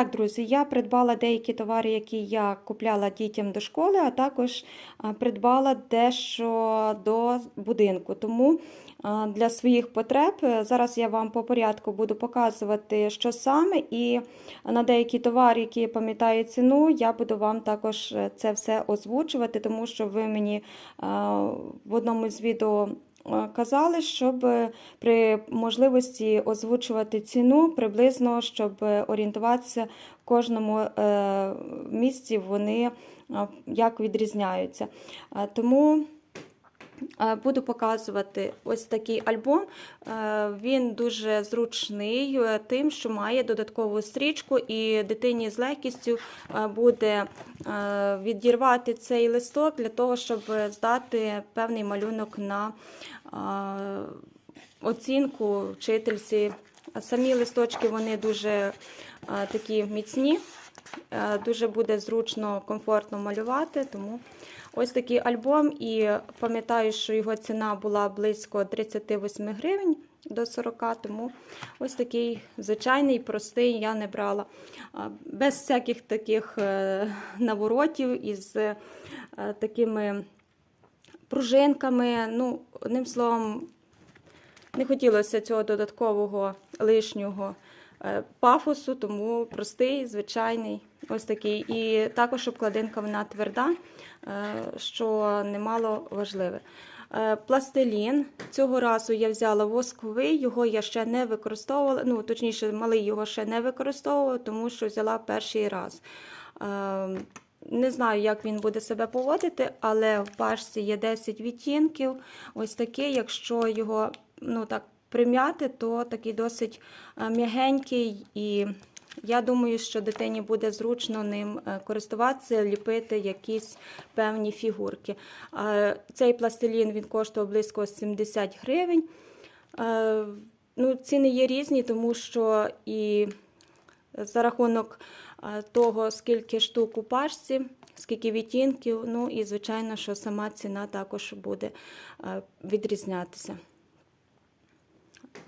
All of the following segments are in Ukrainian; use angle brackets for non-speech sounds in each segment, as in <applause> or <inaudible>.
так, друзі, я придбала деякі товари, які я купляла дітям до школи, а також придбала дещо до будинку. Тому для своїх потреб е, зараз я вам по порядку буду показувати, що саме, і на деякі товари, які я пам'ятаю ціну, я буду вам також е, це все озвучувати, тому що ви мені в одному з відео. Казали, щоб е, при можливості озвучувати ціну приблизно, щоб орієнтуватися в кожному е, місці, вони як відрізняються. Тому буду показувати ось такий альбом. Е, Він дуже зручний е, тим, що має додаткову стрічку, і дитині з легкістю е, буде е, відірвати цей листок для того, щоб здати певний малюнок на е, оцінку вчительці. Самі листочки вони дуже е, такі міцні, е, дуже буде зручно, комфортно малювати. Тому ось такий альбом. І пам'ятаю, що його ціна була близько 38 гривень до 40, тому ось такий звичайний, простий я не брала. Без всяких таких е, наворотів із е, такими пружинками. Ну, одним словом, не хотілося цього додаткового лишнього е, пафосу, тому простий, звичайний, ось такий. І також обкладинка вона тверда, е, що немало важливе. Е, Пластилін. Цього разу я взяла восковий, його я ще не використовувала. Ну, точніше, малий його ще не використовувала, тому що взяла перший раз. Е, Не знаю, як він буде себе поводити, але в пашці є 10 відтінків. Ось такий, якщо його ну, так, прим'яти, то такий досить е, м'ягенький. І я думаю, що дитині буде зручно ним е, користуватися, ліпити якісь певні фігурки. Цей пластилін він коштував близько 70 гривень. Е, Ну, ціни є різні, тому що і за рахунок того, скільки штук у пашці, скільки відтінків, ну і звичайно, що сама ціна також буде відрізнятися.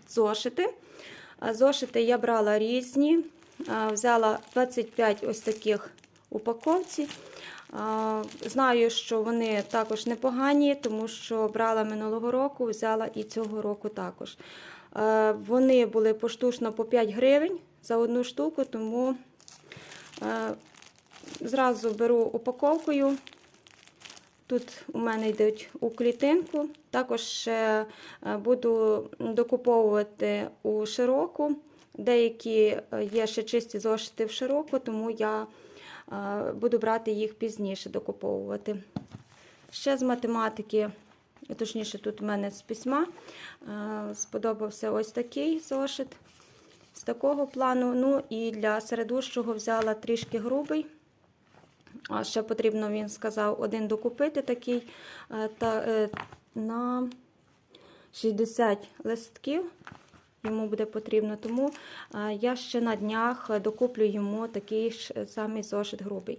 Зошити. Зошити я брала різні. Взяла 25 ось таких упаковці. Знаю, що вони також непогані, тому що брала минулого року, взяла і цього року також. Вони були поштучно по 5 гривень за одну штуку, тому зразу беру упаковкою. Тут у мене йдуть у клітинку. Також ще е, буду докуповувати у широку. Деякі е, є ще чисті зошити в широку, тому я е, буду брати їх пізніше докуповувати. Ще з математики, точніше, тут у мене з письма, е, сподобався ось такий зошит з такого плану. Ну і для середущого взяла трішки грубий. А ще потрібно, він сказав, один докупити такий е, та, е, на 60 листків. Йому буде потрібно, тому е, я ще на днях докуплю йому такий ж самий зошит грубий.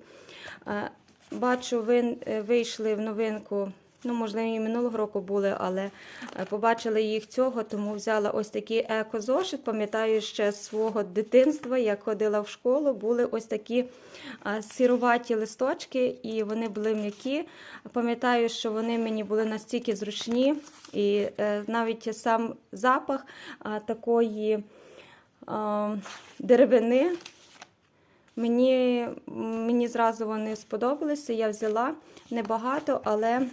Бачу, ви вийшли в новинку. Ну, можливо, і минулого року були, але е, побачили їх цього, тому взяла ось такий еко-зошит. Пам'ятаю ще з свого дитинства, як ходила в школу, були ось такі сіруваті листочки, і вони були м'які. Пам'ятаю, що вони мені були настільки зручні, і е, навіть сам запах такої деревини. Мені, мені зразу вони сподобалися. Я взяла небагато, але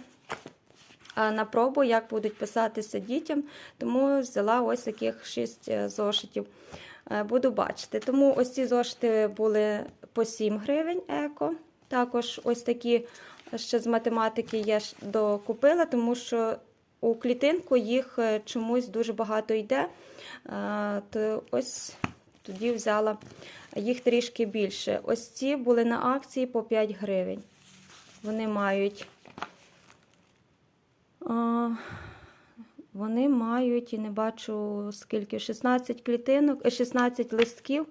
на пробу, як будуть писатися дітям, тому взяла ось таких 6 зошитів. Е, Буду бачити. Тому ось ці зошити були по 7 гривень еко. Також ось такі ще з математики я докупила, тому що у клітинку їх е, чомусь дуже багато йде. Е, То ось тоді взяла їх трішки більше. Ось ці були на акції по 5 гривень. Вони мають. Вони мають, і не бачу скільки, 16 клітинок, е, 16 листків,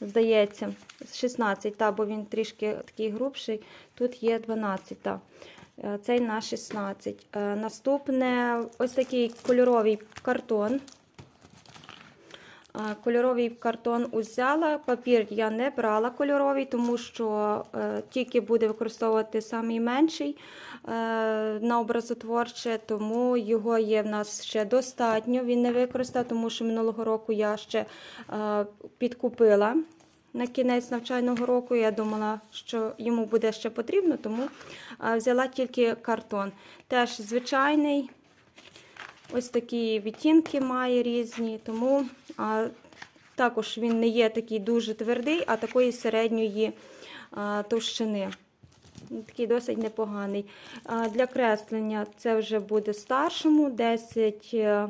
здається, 16, та, бо він трішки такий грубший. Тут є 12. Та. Е, Цей на 16. Е, Наступне ось такий кольоровий картон. Кольоровий картон узяла. Папір я не брала кольоровий, тому що е, тільки буде використовувати самий менший е, на образотворче, тому його є в нас ще достатньо. Він не використав, тому що минулого року я ще е, підкупила. На кінець навчального року я думала, що йому буде ще потрібно, тому е, взяла тільки картон. Теж звичайний, ось такі відтінки має різні, тому також він не є такий дуже твердий, а такої середньої а, товщини. Такий досить непоганий. Для креслення це вже буде старшому, 10 е,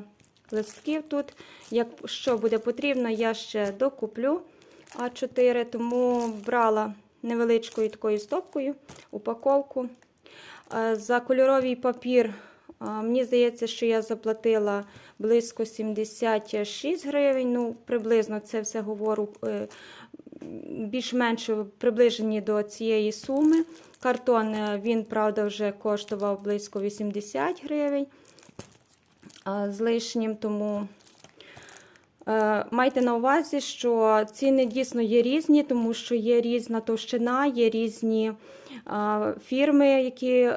листків тут. Якщо буде потрібно, я ще докуплю А4, тому брала невеличкою такою стопкою упаковку. За кольоровий папір, мені здається, що я заплатила близько 76 гривень. Ну, приблизно це все говорю е, більш-менш приближені до цієї суми. Картон, е, він, правда, вже коштував близько 80 гривень з лишнім, тому. Е, Майте на увазі, що ціни дійсно є різні, тому що є різна товщина, є різні е, фірми, які,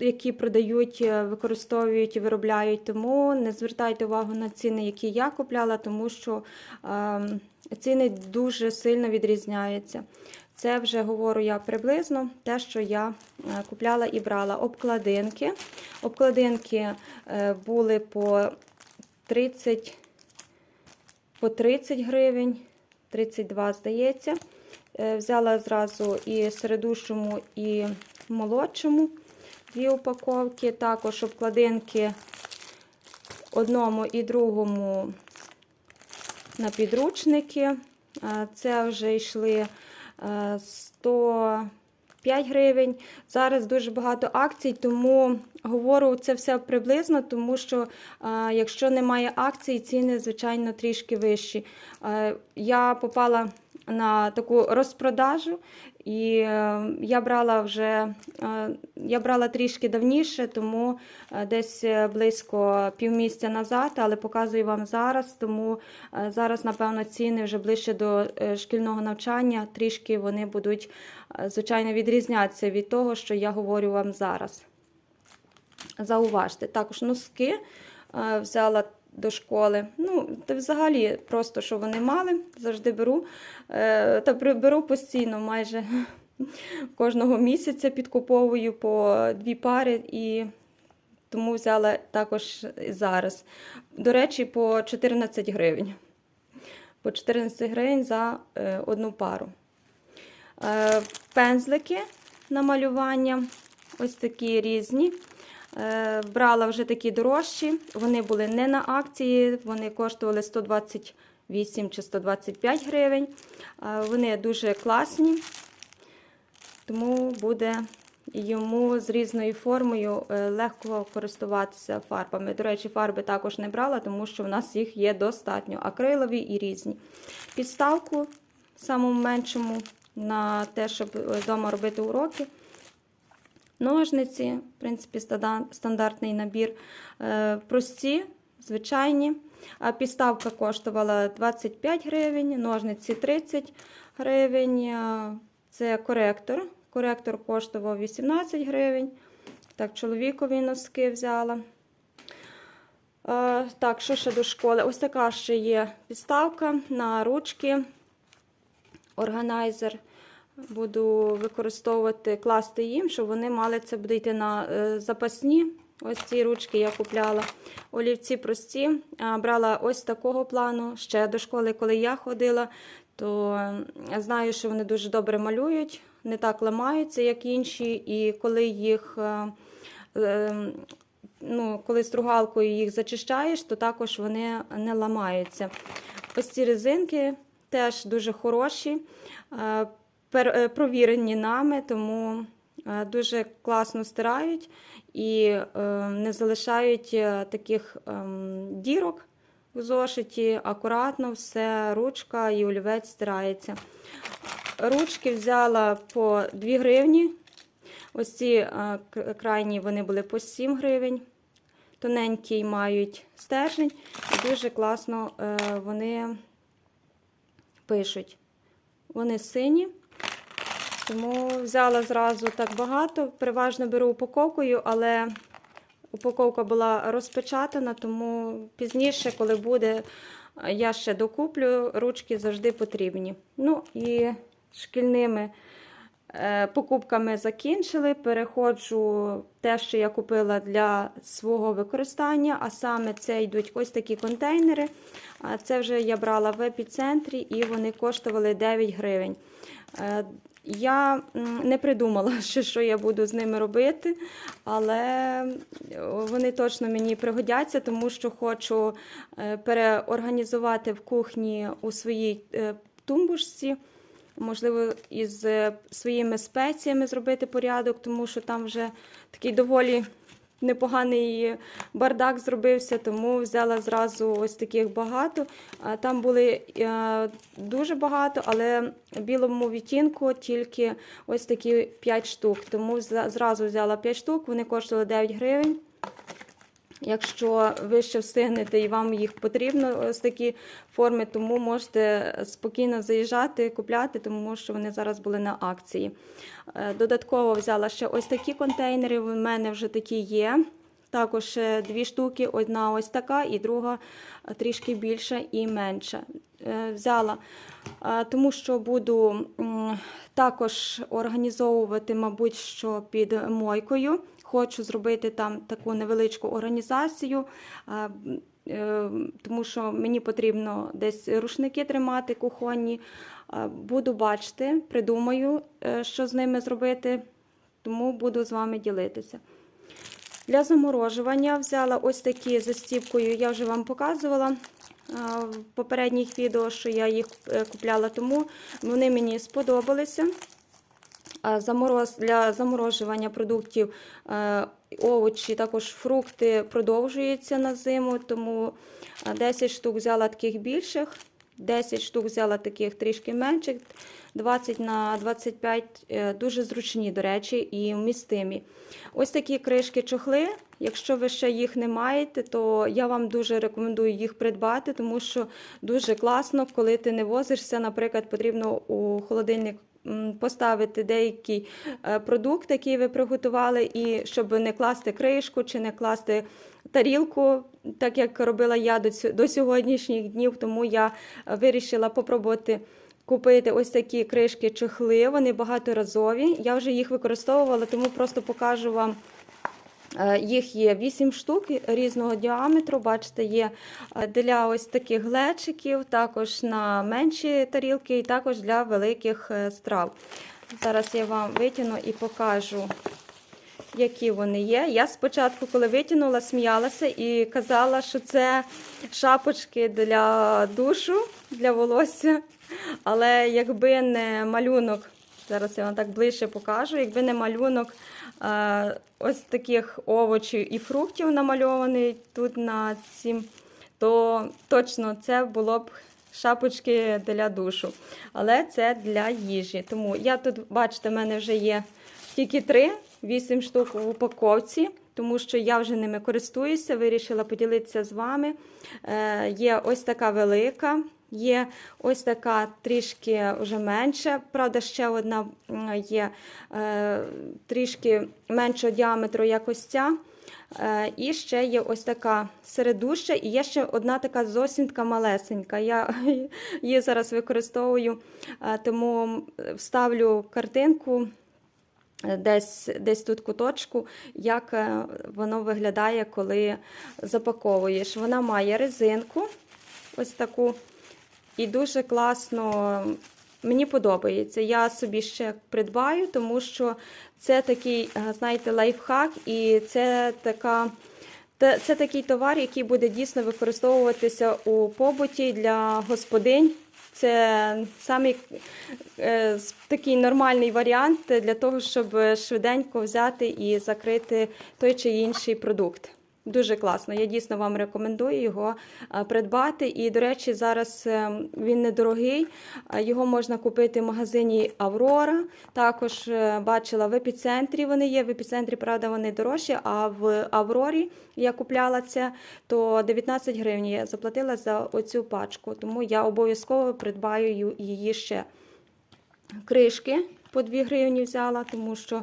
які продають, використовують і виробляють. Тому не звертайте увагу на ціни, які я купляла, тому що е, ціни дуже сильно відрізняються. Це вже говорю я приблизно те, що я е, купляла і брала. Обкладинки. Обкладинки е, були по 30 по 30 гривень, 32, здається. Е, Взяла зразу і середущому, і молодшому дві упаковки. Також обкладинки одному і другому на підручники. Е, Це вже йшли е, 105 гривень. Зараз дуже багато акцій, тому говорю це все приблизно, тому що е, якщо немає акцій, ціни, звичайно, трішки вищі. Е, Я попала на таку розпродажу, і е, я брала вже е, я брала трішки давніше, тому е, десь близько півмісяця назад, але показую вам зараз. Тому зараз, напевно, ціни вже ближче до шкільного навчання. Трішки вони будуть, звичайно, відрізнятися від того, що я говорю вам зараз. Зауважте, також носки взяла до школи. Ну, взагалі, просто що вони мали, завжди беру. Е, Та беру постійно, майже <laughs> кожного місяця підкуповую по дві пари і тому взяла також зараз. До речі, по 14 гривень. По 14 гривень за е, одну пару. Е, Пензлики на малювання. Ось такі різні. Брала вже такі дорожчі. Вони були не на акції, вони коштували 128 чи 125 гривень. Е, Вони дуже класні, тому буде йому з різною формою е, легко користуватися фарбами. До речі, фарби також не брала, тому що в нас їх є достатньо. Акрилові і різні. Підставку самому меншому на те, щоб вдома робити уроки. Ножниці, в принципі, стандартний набір. Е, Прості, звичайні. Підставка коштувала 25 гривень, ножниці 30 гривень. Це коректор. Коректор коштував 18 гривень. Так, чоловікові носки взяла. Так, що ще до школи? Ось така ще є підставка на ручки. Органайзер буду використовувати, класти їм, щоб вони мали це буде йти на е, запасні. Ось ці ручки я купляла. Олівці прості. Брала ось такого плану. Ще до школи, коли я ходила, то знаю, що вони дуже добре малюють, не так ламаються, як інші. І коли їх е, е, ну, коли стругалкою їх зачищаєш, то також вони не ламаються. Ось ці резинки теж дуже хороші, е, провірені нами, тому дуже класно стирають і е, не залишають е, таких ем, дірок в зошиті. Акуратно все, ручка і олівець стирається. Ручки взяла по 2 гривні. Ось ці е, крайні вони були по 7 гривень. Тоненький мають стержень. дуже класно е, вони пишуть. Вони сині. Тому взяла зразу так багато. Переважно беру упаковкою, але упаковка була розпечатана, тому пізніше, коли буде, я ще докуплю, ручки завжди потрібні. Ну і шкільними е, покупками закінчили. Переходжу те, що я купила для свого використання, а саме це йдуть ось такі контейнери. Це вже я брала в епіцентрі і вони коштували 9 гривень. Е, Я не придумала, <laughs> ще, що я буду з ними робити, але вони точно мені пригодяться, тому що хочу е, переорганізувати в кухні у своїй е, тумбушці. Можливо, із е, своїми спеціями зробити порядок, тому що там вже такий доволі непоганий бардак зробився, тому взяла зразу ось таких багато. Там були е, дуже багато, але білому відтінку тільки ось такі 5 штук. Тому зразу взяла 5 штук, вони коштували 9 гривень. Якщо ви ще встигнете і вам їх потрібно ось такі форми, тому можете спокійно заїжджати, купляти, тому що вони зараз були на акції. Е, Додатково взяла ще ось такі контейнери. У мене вже такі є. Також дві штуки, одна ось така, і друга е, трішки більша і менша. Е, Взяла, е, тому що буду також організовувати, мабуть, що під мойкою. Хочу зробити там таку невеличку організацію, е, тому що мені потрібно десь рушники тримати кухонні. Буду бачити, придумаю, е, що з ними зробити, тому буду з вами ділитися. Для заморожування взяла ось такі застіпкою, я вже вам показувала в попередніх відео, що я їх е, купляла, тому вони мені сподобалися. Замороз, для заморожування продуктів е, овочі, також фрукти продовжуються на зиму, тому е, 10 штук взяла таких більших, 10 штук взяла таких трішки менших, 20 на 25 е, дуже зручні, до речі, і вмістимі. Ось такі кришки чохли. Якщо ви ще їх не маєте, то я вам дуже рекомендую їх придбати, тому що дуже класно, коли ти не возишся, наприклад, потрібно у холодильник поставити деякий продукти, продукт, який ви приготували, і щоб не класти кришку чи не класти тарілку, так як робила я до сьогоднішніх днів, тому я е, вирішила попробувати. Купити ось такі кришки чохли, вони багаторазові. Я вже їх використовувала, тому просто покажу вам. Е, Їх є 8 штук різного діаметру. Бачите, є е, для ось таких глечиків, також на менші тарілки, і також для великих е, страв. Зараз я вам витягну і покажу, які вони є. Я спочатку, коли витягнула, сміялася і казала, що це шапочки для душу, для волосся. Але якби не малюнок, зараз я вам так ближче покажу, якби не малюнок ось таких овочів і фруктів намальований тут на цім, то точно це було б шапочки для душу. Але це для їжі. Тому я тут, бачите, в мене вже є тільки три, вісім штук в упаковці. Тому що я вже ними користуюся, вирішила поділитися з вами. Е, є ось така велика, є ось така трішки вже менша. Правда, ще одна є е, трішки меншого діаметру, як ось ця. Е, І ще є ось така середуща, і є ще одна така зовсім така малесенька. Я <laughs> її зараз використовую, е, тому вставлю картинку десь, десь тут куточку, як воно виглядає, коли запаковуєш. Вона має резинку, ось таку, і дуже класно. Мені подобається. Я собі ще придбаю, тому що це такий, е, знаєте, лайфхак, і це така. Це такий товар, який буде дійсно використовуватися у побуті для господинь. Це самий е, такий нормальний варіант для того, щоб швиденько взяти і закрити той чи інший продукт. Дуже класно. Я дійсно вам рекомендую його е, придбати. І, до речі, зараз е, він недорогий. Е, Його можна купити в магазині Аврора. Також бачила в епіцентрі вони є. В епіцентрі, правда, вони дорожчі, а в Аврорі я купляла це, то 19 гривень я заплатила за оцю пачку. Тому я обов'язково придбаю її ще. Кришки по 2 гривні взяла, тому що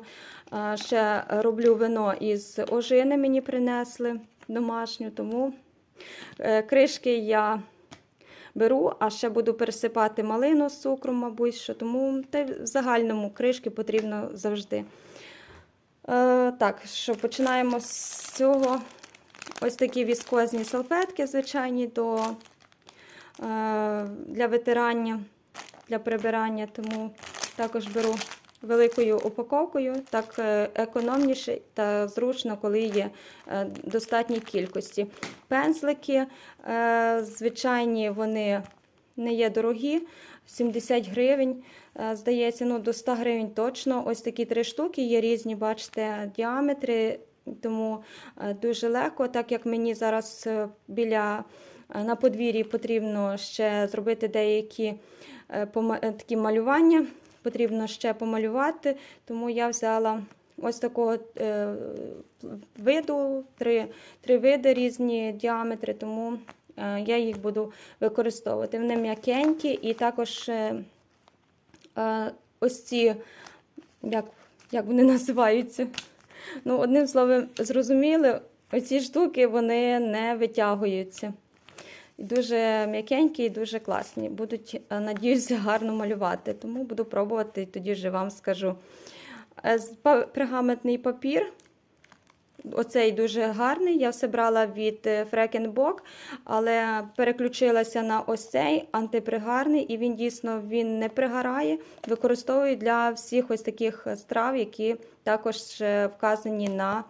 ще роблю вино із ожини, мені принесли домашню, тому е, кришки я беру, а ще буду пересипати малину з цукром, мабуть, що тому та в загальному кришки потрібно завжди. Е, так, що починаємо з цього. Ось такі віскозні салфетки, звичайні, до, е, для витирання, для прибирання, тому також беру великою упаковкою, так е, економніше та зручно, коли є е, достатній кількості. Пензлики, е, звичайні, вони не є дорогі, 70 гривень. Здається, ну до 100 гривень точно. Ось такі три штуки є різні, бачите, діаметри, тому дуже легко, так як мені зараз біля на подвір'ї потрібно ще зробити деякі такі малювання, потрібно ще помалювати, тому я взяла ось такого е, виду, три, три види різні діаметри, тому е, я їх буду використовувати. Вони м'якенькі і також е, ось ці, як, як вони <laughs> називаються? Ну, одним словом, зрозуміли, оці штуки вони не витягуються. Дуже м'якенькі і дуже класні. Будуть, е, надіюся, гарно малювати. Тому буду пробувати тоді вже вам скажу. Е, Пергаментний папір. Оцей дуже гарний. Я все брала від Фрекенбок, але переключилася на ось цей антипригарний, і він дійсно він не пригорає. Використовую для всіх ось таких страв, які також е, вказані на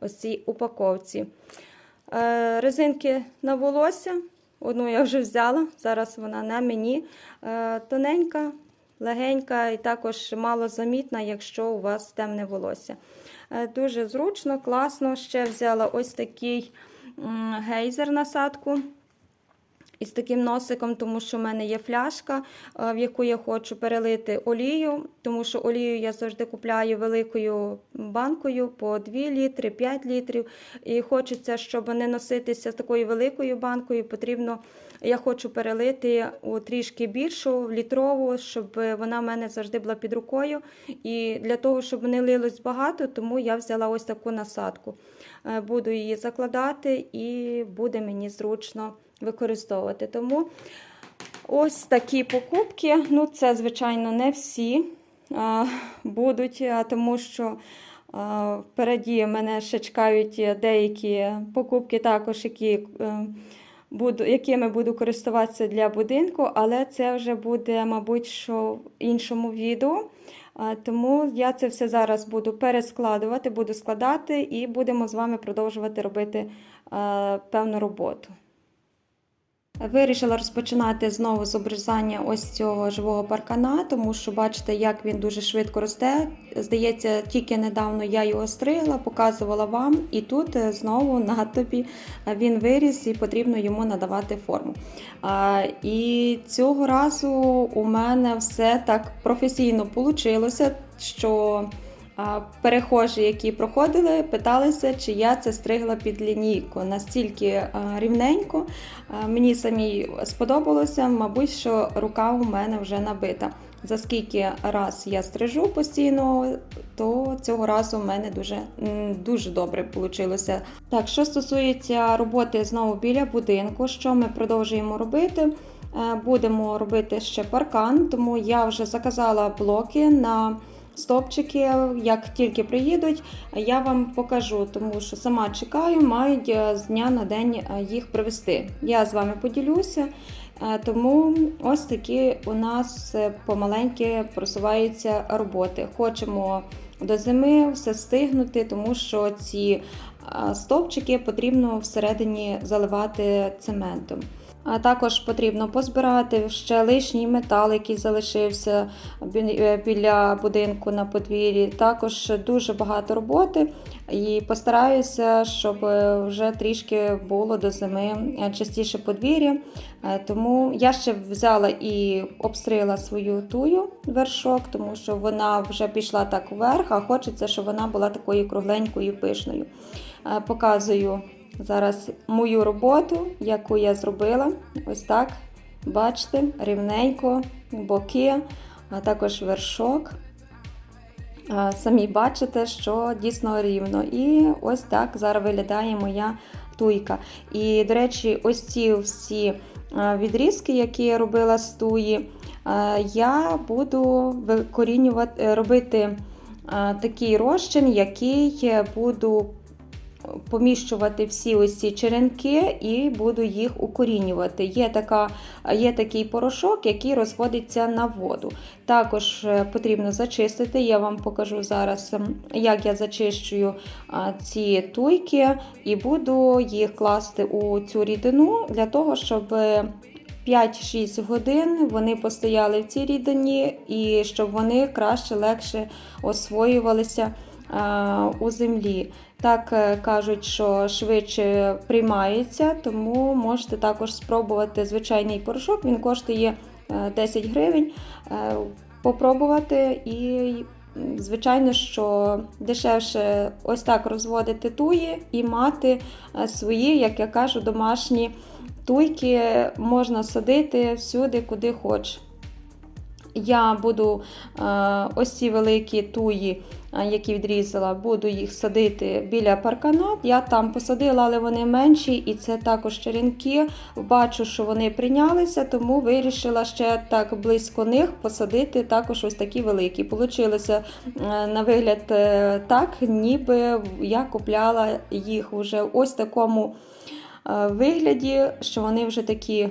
ось цій упаковці. Резинки на волосся. Одну я вже взяла, зараз вона на мені. Е, Тоненька, легенька і також малозамітна, якщо у вас темне волосся. Е, Дуже зручно, класно. Ще взяла ось такий гейзер насадку. Із таким носиком, тому що в мене є фляжка, е, в яку я хочу перелити олію, тому що олію я завжди купляю великою банкою по 2 літри, 5 літрів. І хочеться, щоб не носитися з такою великою банкою, потрібно, я хочу перелити у трішки більшу, літрову, щоб вона в мене завжди була під рукою. І для того, щоб не лилось багато, тому я взяла ось таку насадку. Е, Буду її закладати і буде мені зручно використовувати. Тому ось такі покупки. Ну, це, звичайно, не всі а, будуть, а, тому що а, впереді мене ще чекають деякі покупки, також, які. е, Буду, якими буду користуватися для будинку, але це вже буде, мабуть, що в іншому відео. Тому я це все зараз буду перескладувати, буду складати і будемо з вами продовжувати робити е, певну роботу. Вирішила розпочинати знову з обрізання ось цього живого паркана, тому що бачите, як він дуже швидко росте. Здається, тільки недавно я його стригла, показувала вам, і тут е, знову на тобі він виріс і потрібно йому надавати форму. І цього разу у мене все так професійно вийшло, що Перехожі, які проходили, питалися, чи я це стригла під лінійку. Настільки рівненько. Мені самій сподобалося, мабуть, що рука у мене вже набита. За скільки раз я стрижу постійно, то цього разу в мене дуже, дуже добре вийшло. Так, що стосується роботи знову біля будинку, що ми продовжуємо робити? Е, Будемо робити ще паркан, тому я вже заказала блоки на стовпчики. Як тільки приїдуть, я вам покажу, тому що сама чекаю, мають е, з дня на день е, їх привезти. Я з вами поділюся. Е, Тому ось такі у нас помаленьки просуваються роботи. Хочемо до зими все встигнути, тому що ці стовпчики потрібно всередині заливати цементом. А також потрібно позбирати ще лишній метал, який залишився е, біля будинку на подвір'ї. Також дуже багато роботи і постараюся, щоб е, вже трішки було до зими е, частіше подвір'я. Тому я ще взяла і обстрила свою тую вершок, тому що вона вже пішла так вверх, а хочеться, щоб вона була такою кругленькою пишною. Показую зараз мою роботу, яку я зробила. Ось так. Бачите, рівненько, боки, а також вершок. Самі бачите, що дійсно рівно. І ось так зараз виглядає моя туйка. І, до речі, ось ці всі відрізки, які я робила з туї, я буду викорінювати, робити такий розчин, який буду поміщувати всі ось ці черенки і буду їх укорінювати. Є, така, є такий порошок, який розводиться на воду. Також е, потрібно зачистити. Я вам покажу зараз, ем, як я зачищую ці туйки, і буду їх класти у цю рідину для того, щоб. 5-6 годин вони постояли в цій рідині, і щоб вони краще, легше освоювалися а, у землі. Так е, кажуть, що швидше приймається, тому можете також спробувати звичайний порошок. Він коштує е, 10 гривень. Е, Попробувати і, звичайно, що дешевше ось так розводити туї і мати е, свої, як я кажу, домашні туйки можна садити всюди, куди хочеш. Я буду е, ось ці великі туї, е, які відрізала, буду їх садити біля паркана. Я там посадила, але вони менші, і це також черенки. Бачу, що вони прийнялися, тому вирішила ще так близько них посадити також ось такі великі. Получилося е, на вигляд е, так, ніби я купляла їх вже ось такому е, вигляді, що вони вже такі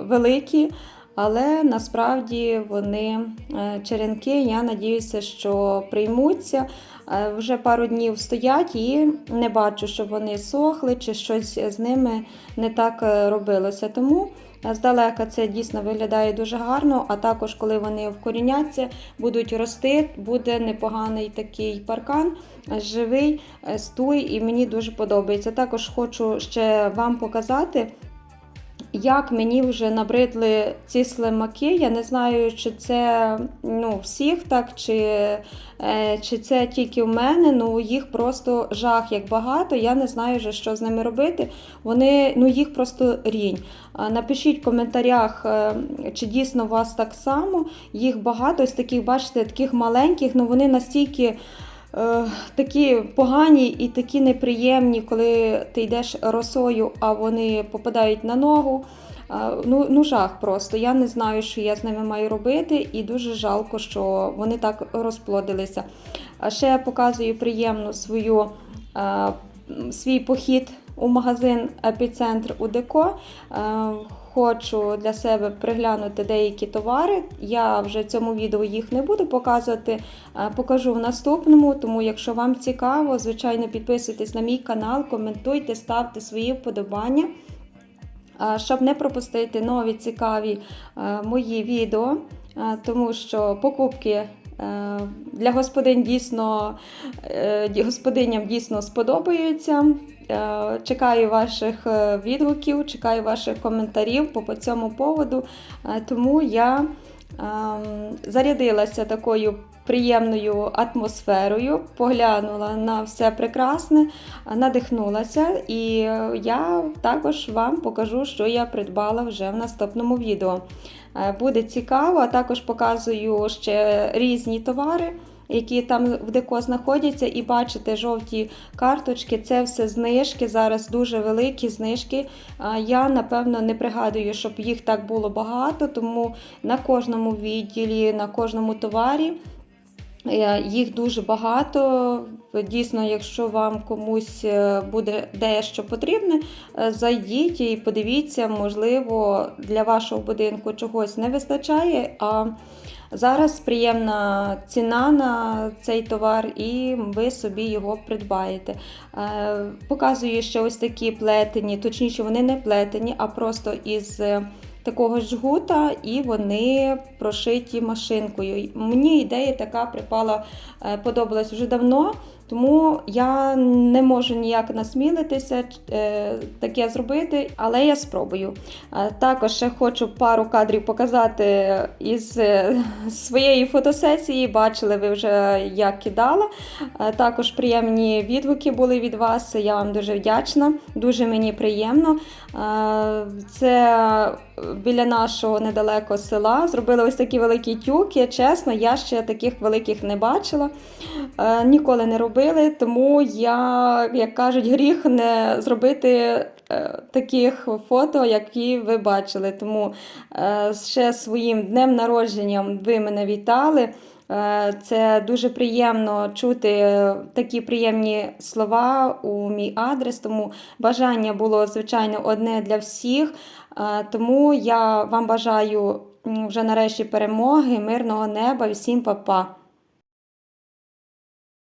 великі. Але насправді вони е, черенки, я надіюся, що приймуться. Е, Вже пару днів стоять і не бачу, щоб вони сохли чи щось з ними не так е, робилося. Тому здалека це дійсно виглядає дуже гарно. А також, коли вони вкоріняться, будуть рости, буде непоганий такий паркан, живий стуй, і мені дуже подобається. Також хочу ще вам показати. Як мені вже набридли ці слимаки, я не знаю, чи це ну, всіх так, чи, е, чи це тільки в мене. Ну їх просто жах як багато. Я не знаю вже, що з ними робити. Вони ну їх просто рінь. Напишіть в коментарях, е, чи дійсно у вас так само. Їх багато, ось таких, бачите, таких маленьких, ну вони настільки. Е, такі погані і такі неприємні, коли ти йдеш росою, а вони попадають на ногу. Е, Ну, ну жах просто. Я не знаю, що я з ними маю робити, і дуже жалко, що вони так розплодилися. А ще я показую приємну свою, е, свій похід у магазин Епіцентр УДЕКО. Е, Хочу для себе приглянути деякі товари. Я вже цьому відео їх не буду показувати, е, покажу в наступному. Тому, якщо вам цікаво, звичайно, підписуйтесь на мій канал, коментуйте, ставте свої вподобання. Е, Щоб не пропустити нові цікаві е, мої відео, тому що покупки для господинь дійсно господиням дійсно сподобаються. Е, Чекаю ваших е, відгуків, чекаю ваших коментарів по цьому поводу. Е, Тому я ем, зарядилася такою приємною атмосферою, поглянула на все прекрасне, надихнулася, і я також вам покажу, що я придбала вже в наступному відео. Буде цікаво, а також показую ще різні товари. Які там в деко знаходяться, і бачите жовті карточки, це все знижки. Зараз дуже великі знижки. Я напевно не пригадую, щоб їх так було багато, тому на кожному відділі, на кожному товарі Е, Їх дуже багато. Дійсно, якщо вам комусь е, буде дещо потрібне, е, зайдіть і подивіться, можливо, для вашого будинку чогось не вистачає, а Зараз приємна ціна на цей товар, і ви собі його придбаєте. Е, Показую ще ось такі плетені, точніше, вони не плетені, а просто із такого жгута, і вони прошиті машинкою. Мені ідея така припала, е, подобалась вже давно. Тому я не можу ніяк насмілитися е, таке зробити, але я спробую. Також ще хочу пару кадрів показати із е, своєї фотосесії. Бачили ви вже, як кидала. Також приємні відгуки були від вас. Я вам дуже вдячна, дуже мені приємно. Це біля нашого недалеко села. Зробили ось такі великі тюки. Чесно, я ще таких великих не бачила. Ніколи не робили, тому я, як кажуть, гріх не зробити е, таких фото, які ви бачили. Тому е, ще своїм днем народженням ви мене вітали. Е, Це дуже приємно чути такі приємні слова у мій адрес. Тому бажання було звичайно одне для всіх. Тому я вам бажаю вже нарешті перемоги, мирного неба і всім па-па.